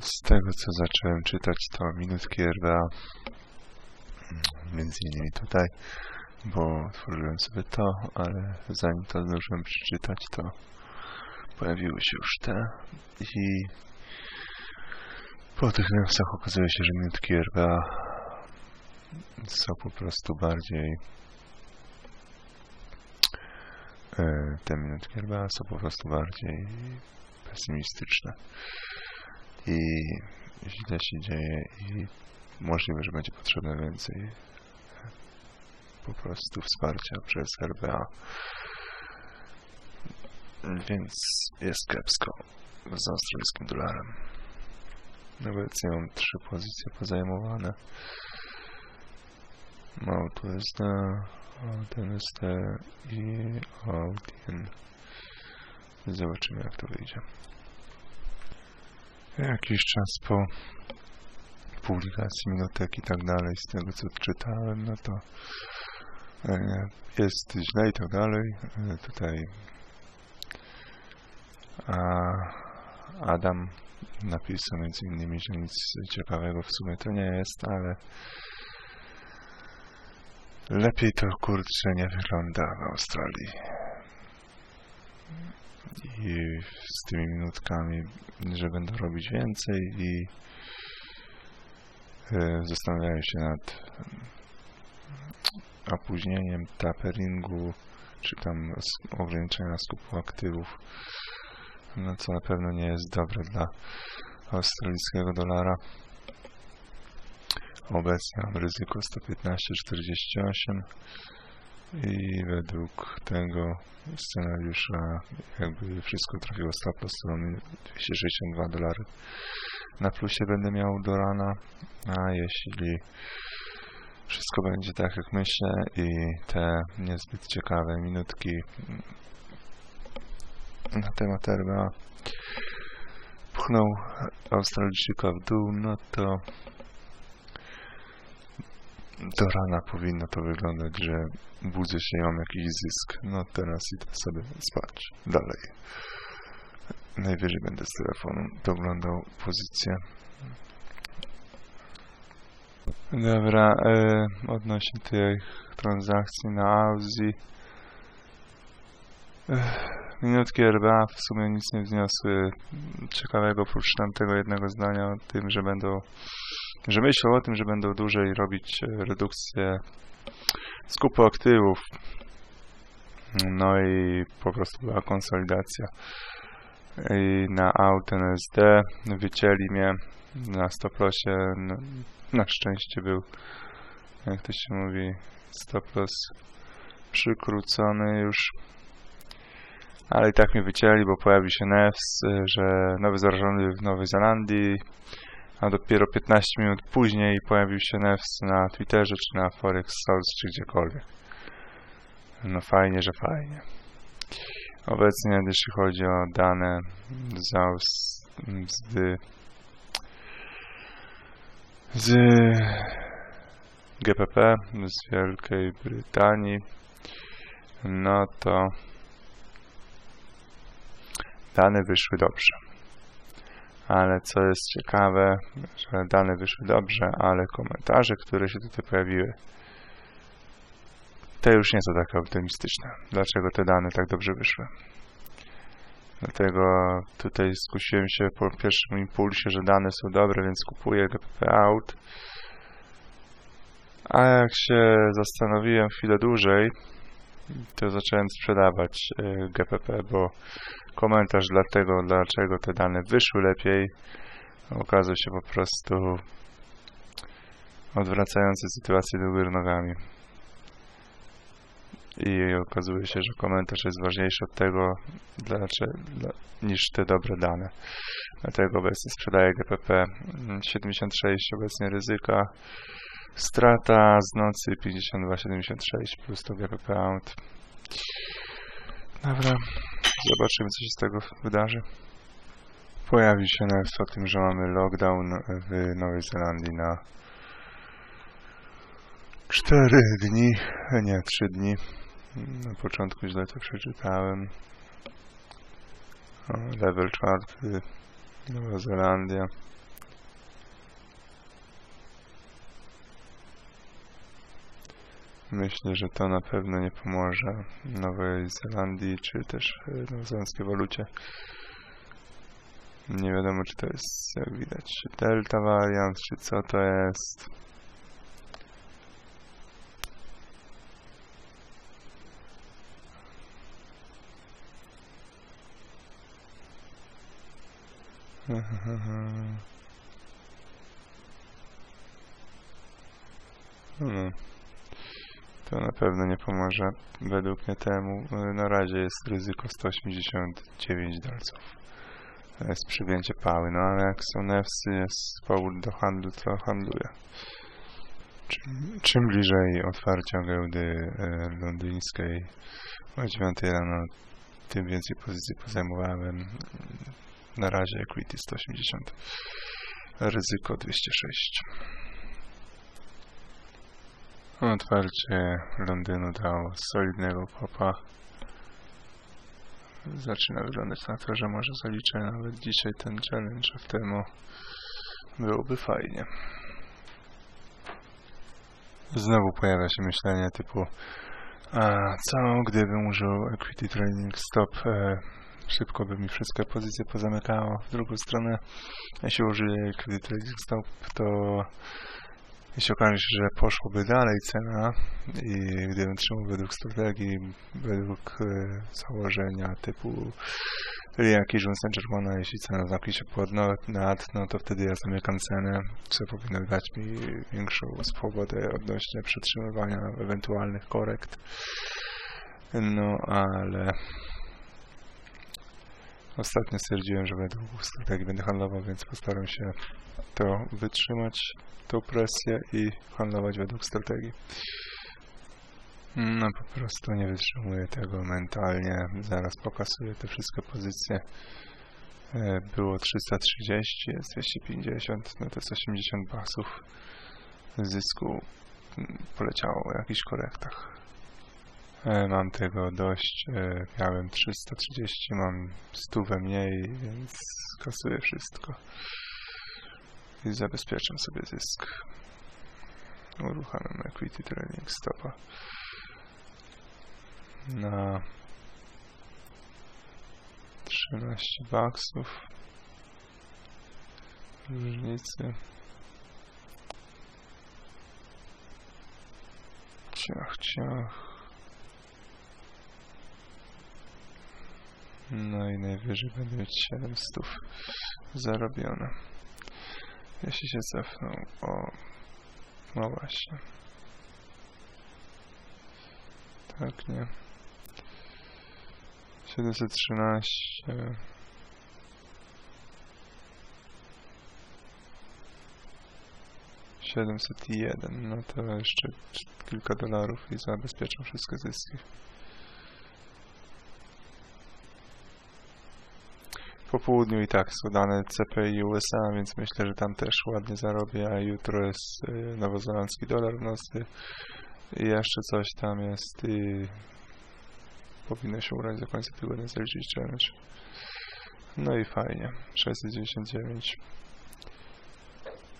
Z tego co zacząłem czytać to minutki RWA, między innymi tutaj, bo otworzyłem sobie to, ale zanim to zdążyłem przeczytać, to pojawiły się już te i po tych newsach okazuje się, że minutki RWA są po prostu bardziej e, te minutki RWA są po prostu bardziej pesymistyczne i źle się dzieje i możliwe, że będzie potrzebne więcej po prostu wsparcia przez RBA. Więc jest kiepsko z australijskim dolarem. Obecnie mam trzy pozycje pozajmowane. Mount USD, AUTNSD i AUTN. Zobaczymy jak to wyjdzie. Jakiś czas po publikacji minutek i tak dalej, z tego co czytałem, no to e, jest źle i tak dalej. E, Tutaj Adam napisał między innymi, że nic ciekawego w sumie to nie jest, ale lepiej to kurczę nie wygląda w Australii. I z tymi minutkami, że będą robić więcej i e, zastanawiają się nad opóźnieniem taperingu, czy tam ograniczenia skupu aktywów, no co na pewno nie jest dobre dla australijskiego dolara. Obecnie mam ryzyko 115,48 i według tego scenariusza jakby wszystko trafiło stop to mamy 262 dolary na plusie będę miał do rana, a jeśli wszystko będzie tak jak myślę i te niezbyt ciekawe minutki na temat RBA pchnął Australijczyka w dół, no to do rana powinno to wyglądać, że budzę się i mam jakiś zysk. No teraz idę sobie spać dalej. Najwyżej będę z telefonu doglądał pozycję. Dobra, e, odnośnie tych transakcji na Aussie. Ech, Minutki RBA w sumie nic nie wniosły ciekawego, oprócz tamtego jednego zdania o tym, że będą, że myślą o tym, że będą dłużej robić e, redukcję skupu aktywów. No i po prostu była konsolidacja. I na Auten SD wycięli mnie na stoprosie. Na, na szczęście był, jak to się mówi, stopros przykrócony już. Ale i tak mnie wycięli, bo pojawił się NEFS, y, że nowy zarażony w Nowej Zelandii, a dopiero 15 minut później pojawił się NEFS na Twitterze, czy na Forex Source, czy gdziekolwiek. No fajnie, że fajnie. Obecnie, jeśli chodzi o dane z, z GPP z Wielkiej Brytanii, no to dane wyszły dobrze. Ale co jest ciekawe, że dane wyszły dobrze, ale komentarze, które się tutaj pojawiły, te już nie są takie optymistyczne. Dlaczego te dane tak dobrze wyszły? Dlatego tutaj skusiłem się po pierwszym impulsie, że dane są dobre, więc kupuję GPP out. A jak się zastanowiłem chwilę dłużej, to zacząłem sprzedawać y, GPP, bo komentarz dlatego, dlaczego te dane wyszły lepiej, okazał się po prostu odwracający sytuację do góry nogami. I okazuje się, że komentarz jest ważniejszy od tego, dlaczego, dla, niż te dobre dane. Dlatego obecnie sprzedaję GPP mm, 76 obecnie ryzyka. Strata z nocy 52,76 plus to GPP out. Dobra, zobaczymy co się z tego wydarzy. Pojawi się news o tym, że mamy lockdown w Nowej Zelandii na 4 dni, nie 3 dni. Na początku źle to przeczytałem. Level 4, Nowa Zelandia. Myślę, że to na pewno nie pomoże Nowej Zelandii, czy też e, nowozelandzkiej walucie. Nie wiadomo, czy to jest, jak widać, Delta Variant, czy co to jest. No. To na pewno nie pomoże. Według mnie temu e, na razie jest ryzyko 189 dolców. To jest przygięcie pały, no ale jak są nefsy, jest powód do handlu, to handluję. Czym, czym bliżej otwarcia giełdy e, londyńskiej o 9 rano, tym więcej pozycji pozajmowałem. Na razie equity 180, ryzyko 206. Otwarcie Londynu dało solidnego popa. Zaczyna wyglądać na to, że może zaliczę nawet dzisiaj ten challenge, a w temu byłoby fajnie. Znowu pojawia się myślenie typu a co gdybym użył Equity Trading Stop e, szybko by mi wszystkie pozycje pozamykało. W drugą stronę, jeśli użyję Equity Trading Stop, to jeśli okaże się, że poszłoby dalej cena i gdybym trzymał według strategii, według e, założenia typu jaki Johnson czerwona, jeśli cena zamknie się pod no- nad, no to wtedy ja zamykam cenę, co powinno dać mi większą swobodę odnośnie przetrzymywania ewentualnych korekt. No ale ostatnio stwierdziłem, że według strategii będę handlował, więc postaram się to wytrzymać, tą presję i handlować według strategii. No po prostu nie wytrzymuję tego mentalnie. Zaraz pokasuję te wszystkie pozycje. E, Było 330, jest 250, no to jest 80 basów zysku mm, poleciało w jakichś korektach. E, Mam tego dość. e, Miałem 330, mam 100 mniej, więc kasuję wszystko. I zabezpieczam sobie zysk. Uruchamiam Equity Trading Stopa na 13 baksów różnicy ciach, ciach no i najwyżej będę mieć 700 zarobione. Jeśli się cofną o no właśnie. Tak nie. 713 701 no to jeszcze kilka dolarów i zabezpieczam wszystkie zyski po południu i tak są dane CPI USA, więc myślę, że tam też ładnie zarobię, a jutro jest y, nowozelandzki dolar w nocy i jeszcze coś tam jest i powinno się udać do końca tygodnia zaliczyć challenge. No i fajnie. 699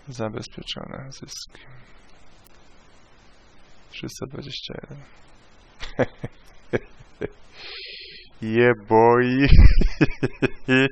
zabezpieczone zyski. 321 Yeah boy